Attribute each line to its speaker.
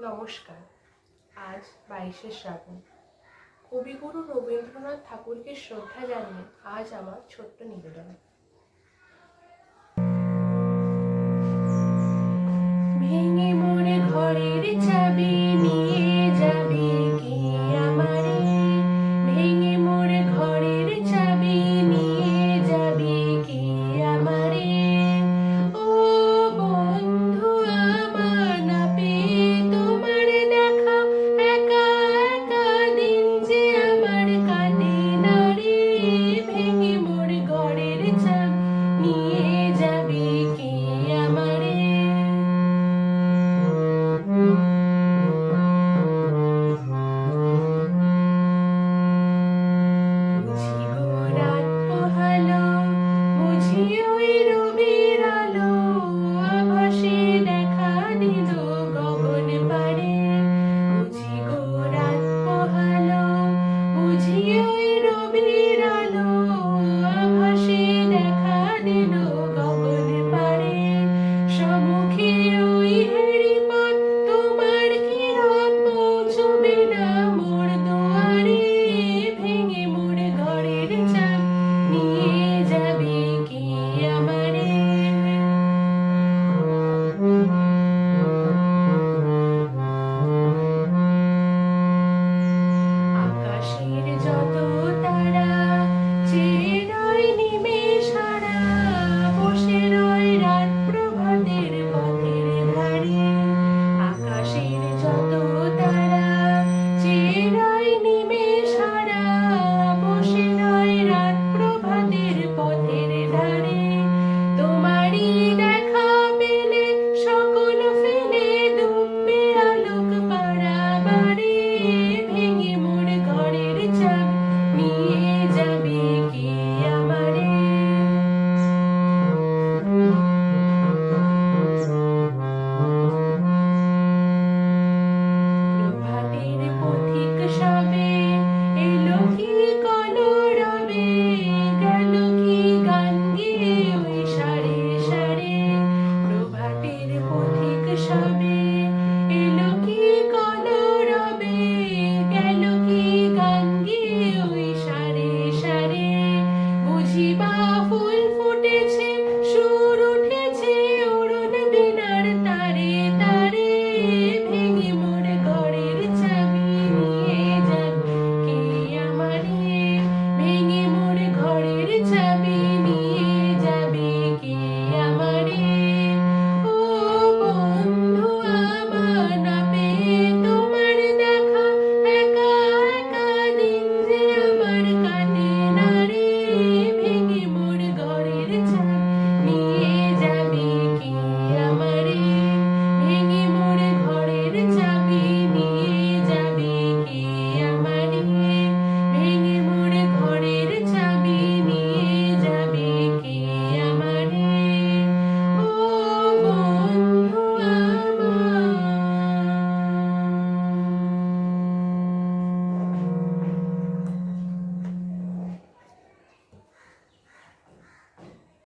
Speaker 1: নমস্কার। আজ বাইশে শ্রাবণ। কবিগুরু রবীন্দ্রনাথ ঠাকুরকে শ্রদ্ধা জানিয়ে আজ আমার ছোট্ট নিবেদন।